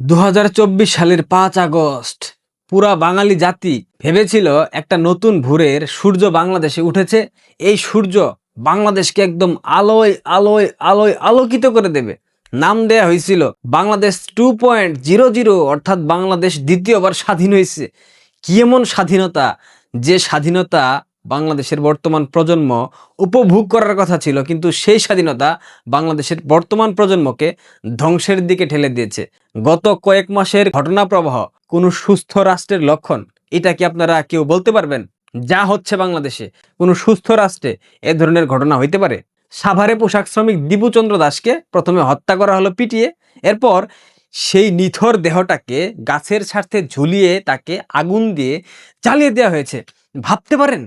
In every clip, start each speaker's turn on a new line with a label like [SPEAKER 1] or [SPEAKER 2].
[SPEAKER 1] দু হাজার চব্বিশ সালের পাঁচ আগস্ট, পুরা বাঙালি জাতি ভেবেছিল একটা নতুন ভোরের সূর্য বাংলাদেশে উঠেছে। এই সূর্য বাংলাদেশকে একদম আলোয় আলোয় আলোয় আলোকিত করে দেবে। নাম দেয়া হয়েছিল Bangladesh two point zero zero, অর্থাৎ বাংলাদেশ দ্বিতীয়বার স্বাধীন হয়েছে। কি এমন স্বাধীনতা? যে স্বাধীনতা বাংলাদেশের বর্তমান প্রজন্ম উপভোগ করার কথা ছিল, কিন্তু সেই স্বাধীনতা বাংলাদেশের বর্তমান প্রজন্মকে ধ্বংসের দিকে ঠেলে দিয়েছে। গত কয়েক মাসের ঘটনা প্রবাহ, কোনো সুস্থ রাষ্ট্রের লক্ষণ, এটা কি আপনারা কেউ বলতে পারবেন? যা হচ্ছে বাংলাদেশে, কোনো সুস্থ রাষ্ট্রে এ ধরনের ঘটনা হইতে পারে? সাভারে পোশাক শ্রমিক দিবুচন্দ্র দাসকে প্রথমে হত্যা করা হলো পিটিয়ে, এরপর সেই নিথর দেহটাকে গাছের স্বার্থে ঝুলিয়ে তাকে আগুন দিয়ে জ্বালিয়ে দেওয়া হয়েছে। ভাবতে পারেন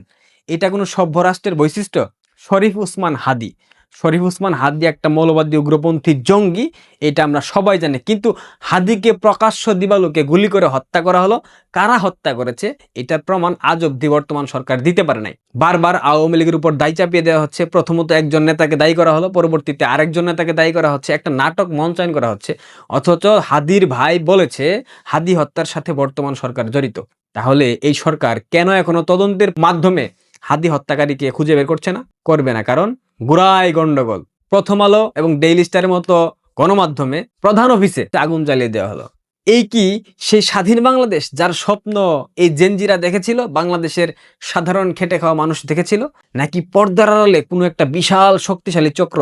[SPEAKER 1] এটা কোনো সভ্য রাষ্ট্রের বৈশিষ্ট্য? শরীফ উসমান হাদি। শরীফ উসমান হাদি একটা মৌলবাদী উগ্রপন্থী জঙ্গি, এটা আমরা সবাই জানি। কিন্তু হাদিকে প্রকাশ্য দিবালোকে গুলি করে হত্যা করা হলো। কারা হত্যা করেছে? এটার প্রমাণ আজ অব্দি বর্তমান সরকার দিতে পারে নাই। বারবার আওয়ামী লীগের উপর দায় চাপিয়ে দেওয়া হচ্ছে। প্রথমত একজন নেতাকে দায়ী করা হলো, পরবর্তীতে আরেকজন নেতাকে দায়ী করা হচ্ছে। একটা নাটক মঞ্চায়ন করা হচ্ছে। অথচ হাদির ভাই বলেছে, হাদি হত্যার সাথে বর্তমান সরকার জড়িত। তাহলে এই সরকার কেন এখনও তদন্তের মাধ্যমে হাদি হত্যাকারীকে খুঁজে বের করছে না, করবে না। কারণ গুড়াই গন্ডগোল। প্রথম আলো এবং ডেইলি স্টারের মতো গণমাধ্যমে প্রধান অফিসে আগুন জ্বালিয়ে দেওয়া হলো। এই কি সেই স্বাধীন বাংলাদেশ যার স্বপ্ন এই জেনজিরা দেখেছিল, বাংলাদেশের সাধারণ খেটে খাওয়া মানুষ দেখেছিল? নাকি পর্দার আড়ালে কোনো একটা বিশাল শক্তিশালী চক্র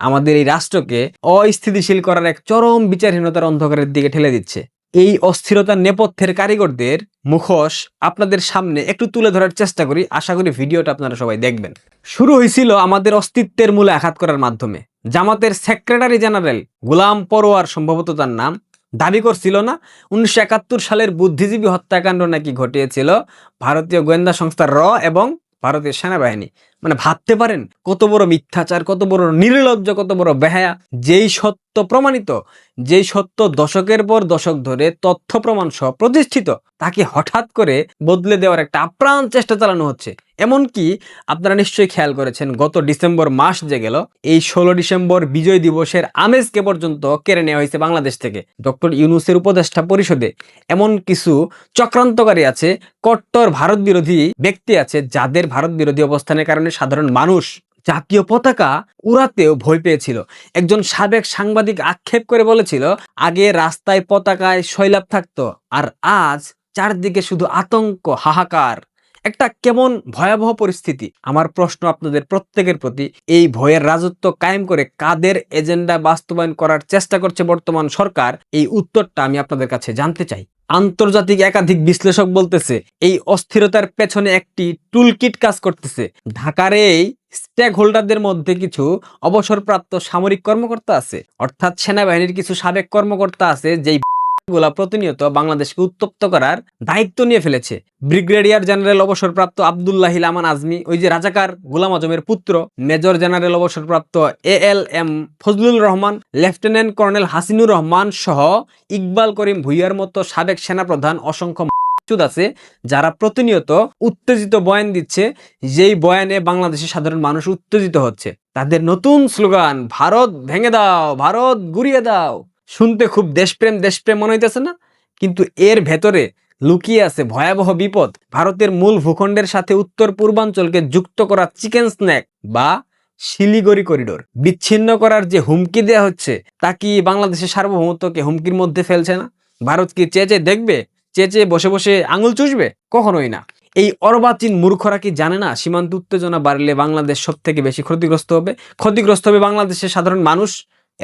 [SPEAKER 1] আমাদের এই রাষ্ট্রকে অস্থিতিশীল করার এক চরম বিচারহীনতার অন্ধকারের দিকে ঠেলে দিচ্ছে? এই অস্থিরতার নেপথ্যের কারিগরদের মুখোশ আপনাদের সামনে একটু তুলে ধরার চেষ্টা করি। আশা করি ভিডিওটা আপনারা সবাই দেখবেন। শুরু হয়েছিল আমাদের অস্তিত্বের মূলে আঘাত করার মাধ্যমে। জামাতের সেক্রেটারি জেনারেল গুলাম পরোয়ার সম্ভবত তার নাম। দাবি করছিল না, উনিশশো একাত্তর সালের বুদ্ধিজীবী হত্যাকাণ্ড নাকি ঘটিয়েছিল। ভারতীয় গোয়েন্দা সংস্থা র এবং ভারতীয় সেনাবাহিনী। মানে ভাবতে পারেন কত বড় মিথ্যাচার, কত বড় নির্লজ্জ, কত বড় বেহায়া। যেই সত্য প্রমাণিত, যেই সত্য দশকের পর দশক ধরে তথ্য প্রমাণ সহ প্রতিষ্ঠিত, তাকে হঠাৎ করে বদলে দেওয়ার একটা আপ্রাণ চেষ্টা চালানো হচ্ছে। এমনকি আপনারা নিশ্চয়ই খেয়াল করেছেন, গত ডিসেম্বর মাস যে গেল, এই ষোলো ডিসেম্বর বিজয় দিবসের আমেজকে পর্যন্ত কেড়ে নেওয়া হয়েছে বাংলাদেশ থেকে। ডক্টর ইউনুসের উপদেষ্টা পরিষদে এমন কিছু চক্রান্তকারী আছে, কট্টর ভারত বিরোধী ব্যক্তি আছে, যাদের ভারত বিরোধী অবস্থানের কারণে সাধারণ মানুষ জাতীয় পতাকা উড়াতেও ভয় পেয়েছিল। একজন সাবেক সাংবাদিক আক্ষেপ করে বলেছিল, আগে রাস্তায় পতাকায় শৈলাভ থাকতো, আর আজ চারদিকে শুধু আতঙ্ক, হাহাকার। একটা কেমন ভয়াবহ পরিস্থিতি আমার প্রশ্ন আপনাদের প্রত্যেকের প্রতি। এই ভয়ের রাজত্ব কায়েম করে কাদের এজেন্ডা বাস্তবায়ন করার চেষ্টা করছে বর্তমান সরকার, এই উত্তরটা আমি আপনাদের কাছে জানতে চাই। আন্তর্জাতিক একাধিক বিশ্লেষক বলতেছে, এই অস্থিরতার পেছনে একটি টুলকিট কাজ করতেছে। ঢাকার এই স্টেক হোল্ডারদের মধ্যে কিছু অবসরপ্রাপ্ত সামরিক কর্মকর্তা আছে, অর্থাৎ সেনাবাহিনীর কিছু সাবেক কর্মকর্তা আছে, যেই গুলা প্রতিনিয়ত বাংলাদেশকে উত্তপ্ত করার দায়িত্ব নিয়ে ফেলেছে। ব্রিগেডিয়ার জেনারেল অবসরপ্রাপ্ত আবদুল্লাহ আমান আজমি ওই যে রাজাকার গোলাম আজমের পুত্র মেজর জেনারেল অবসরপ্রাপ্ত A L M Fazlul Rahman, lieutenant colonel Hasinur Rahman সহ ইকবাল করিম ভুইয়ার মতো সাবেক সেনাপ্রধান অসংখ্য আছে যারা প্রতিনিয়ত উত্তেজিত বয়ান দিচ্ছে, যেই বয়ানে বাংলাদেশের সাধারণ মানুষ উত্তেজিত হচ্ছে। তাদের নতুন স্লোগান, ভারত ভেঙে দাও, ভারত গুড়িয়ে দাও। শুনতে খুব দেশপ্রেম দেশপ্রেম মনে হইতেছে না? কিন্তু এর ভেতরে লুকিয়ে আছে ভয়াবহ বিপদ। ভারতের মূল ভূখণ্ডের সাথে উত্তর পূর্বাঞ্চলকে যুক্ত করা চিকেন স্ন্যাক বা শিলিগুড়ি করিডোর। বিচ্ছিন্ন করার যে হুমকি দেয়া হচ্ছে, তা কি বাংলাদেশের সার্বভৌমত্বকে হুমকির মধ্যে ফেলছে না? ভারত কি চেয়ে চেয়ে দেখবে? চেয়ে চেয়ে বসে বসে আঙুল চুষবে? কখনোই না। এই অর্বাচীন মূর্খরা কি জানে না সীমান্ত উত্তেজনা বাড়লে বাংলাদেশ সব থেকে বেশি ক্ষতিগ্রস্ত হবে? ক্ষতিগ্রস্ত হবে বাংলাদেশের সাধারণ মানুষ?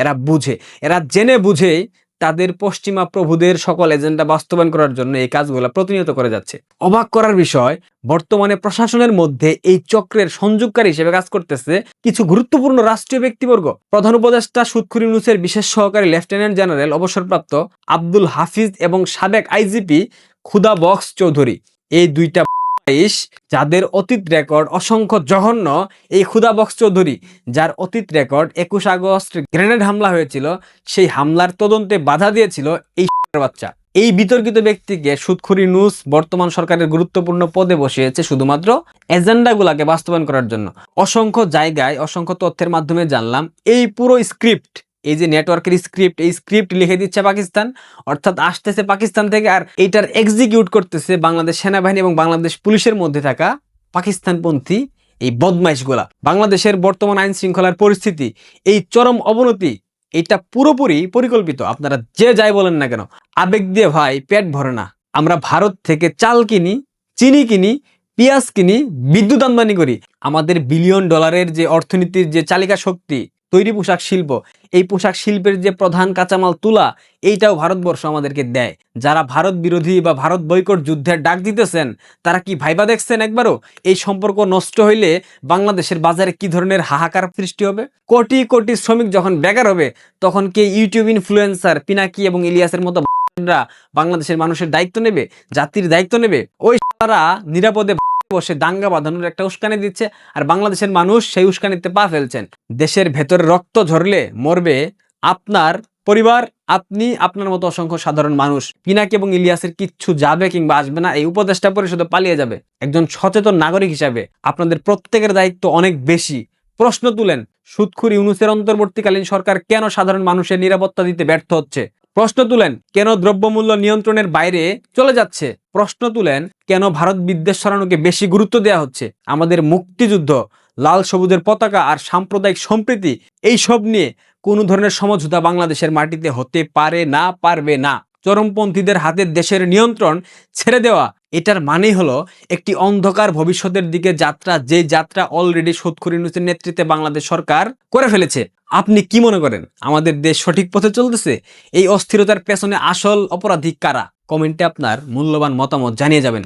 [SPEAKER 1] এরা বুঝে, এরা জেনে বুঝে তাদের পশ্চিমা প্রভুদের সকল এজেন্ডা বাস্তবায়ন করার জন্য এই কাজগুলো প্রতিনিয়ত করে যাচ্ছে। অবাক করার বিষয়, বর্তমানে প্রশাসনের মধ্যে এই চক্রের সংযোগকারী হিসেবে কাজ করতেছে কিছু গুরুত্বপূর্ণ রাষ্ট্রীয় ব্যক্তিবর্গ। প্রধান উপদেষ্টা সুৎখুর ইউনুসের বিশেষ সহকারী লেফটেন্যান্ট জেনারেল, অবসরপ্রাপ্ত আব্দুল হাফিজ এবং সাবেক আইজিপি খুদা বক্স চৌধুরী। এই দুইটা বাইশ যাদের অতীত রেকর্ড অসংখ্য জঘন্য, এই খুদা বক্স চৌধুরী, যার অতীত রেকর্ড একুশ আগস্ট গ্রেনেড হামলা হয়েছিল, সেই হামলার তদন্তে বাধা দিয়েছিল এই বাচ্চা। এই বিতর্কিত ব্যক্তিকে সুৎখুরি নুস বর্তমান সরকারের গুরুত্বপূর্ণ পদে বসিয়েছে শুধুমাত্র এজেন্ডাগুলাকে বাস্তবায়ন করার জন্য। অসংখ্য জায়গায় অসংখ্য তথ্যের মাধ্যমে জানলাম, এই পুরো স্ক্রিপ্ট এই যে নেটওয়ার্কের স্ক্রিপ্ট এই স্ক্রিপ্ট লিখে দিচ্ছে পাকিস্তান, অর্থাৎ আসতেছে পাকিস্তান থেকে আর এইটার এক্সিকিউট করতেছে বাংলাদেশ সেনাবাহিনী এবং বাংলাদেশ পুলিশের মধ্যে থাকা পাকিস্তানপন্থী এই বদমাইশগুলা। বাংলাদেশের বর্তমান আইন শৃঙ্খলার পরিস্থিতি, এই চরম অবনতি, এটা পুরোপুরি পরিকল্পিত। আপনারা যে যাই বলেন না কেন, আবেগ দিয়ে ভাই, পেট ভরে না। আমরা ভারত থেকে চাল কিনি, চিনি কিনি, পেঁয়াজ কিনি, বিদ্যুৎ আমদানি করি। আমাদের বিলিয়ন ডলারের যে অর্থনীতির যে চালিকা শক্তি তৈরি পোশাক শিল্প। এই পোশাক শিল্পের যে প্রধান কাঁচামাল তুলা, এইটাও ভারতবর্ষ আমাদেরকে দেয়। যারা ভারত বিরোধী বা ভারত বৈকট যুদ্ধের ডাক দিতেছেন, তারা কি ভাইবা দেখছেন একবারও? এই সম্পর্ক নষ্ট হইলে বাংলাদেশের বাজারে কি ধরনের হাহাকার সৃষ্টি হবে? কোটি কোটি শ্রমিক যখন বেকার হবে, তখন কে ইউটিউব ইনফ্লুয়েন্সার পিনাকি এবং ইলিয়াসের মতো বাংলাদেশের মানুষের দায়িত্ব নেবে? জাতির দায়িত্ব নেবে? ওই তারা নিরাপদে বসে দাঙ্গা বাঁধানোর একটা উস্কানি দিচ্ছে আর বাংলাদেশের মানুষ সেই উস্কানিতে পা ফেলছেন। দেশের ভেতরে রক্ত ঝরলে মরবে আপনার পরিবার, আপনি আপনার মতো অসংখ্য সাধারণ মানুষ। পিনাকি এবং ইলিয়াসের কিচ্ছু যাবে কিংবা আসবে না, এই উপদেষ্টা পরিষদে পালিয়ে যাবে। একজন সচেতন নাগরিক হিসাবে আপনাদের প্রত্যেকের দায়িত্ব অনেক বেশি। প্রশ্ন তুলেন, সুৎখুর ইউনুসের অন্তর্বর্তীকালীন সরকার কেন সাধারণ মানুষের নিরাপত্তা দিতে ব্যর্থ হচ্ছে? প্রশ্ন তুলেন, কেন দ্রব্যমূল্য নিয়ন্ত্রণের বাইরে চলে যাচ্ছে? প্রশ্ন তুলেন, কেন ভারত বিদ্বেষ সরানোকে বেশি গুরুত্ব দেওয়া হচ্ছে? আমাদের মুক্তিযুদ্ধ, লাল সবুজের পতাকা আর সাম্প্রদায়িক সম্প্রীতি, এই সব নিয়ে কোনো ধরনের সমঝোতা বাংলাদেশের মাটিতে হতে পারে না, পারবে না। চরমপন্থীদের হাতে দেশের নিয়ন্ত্রণ ছেড়ে দেওয়া এটার মানে হলো একটি অন্ধকার ভবিষ্যতের দিকে যাত্রা যে যাত্রা অলরেডি সুৎখুর ইউনুসের নেতৃত্বে বাংলাদেশ সরকার করে ফেলেছে। আপনি কি মনে করেন? আমাদের দেশ সঠিক পথে চলতেছে? এই অস্থিরতার পেছনে আসল অপরাধী কারা? কমেন্টে আপনার মূল্যবান মতামত জানিয়ে যাবেন।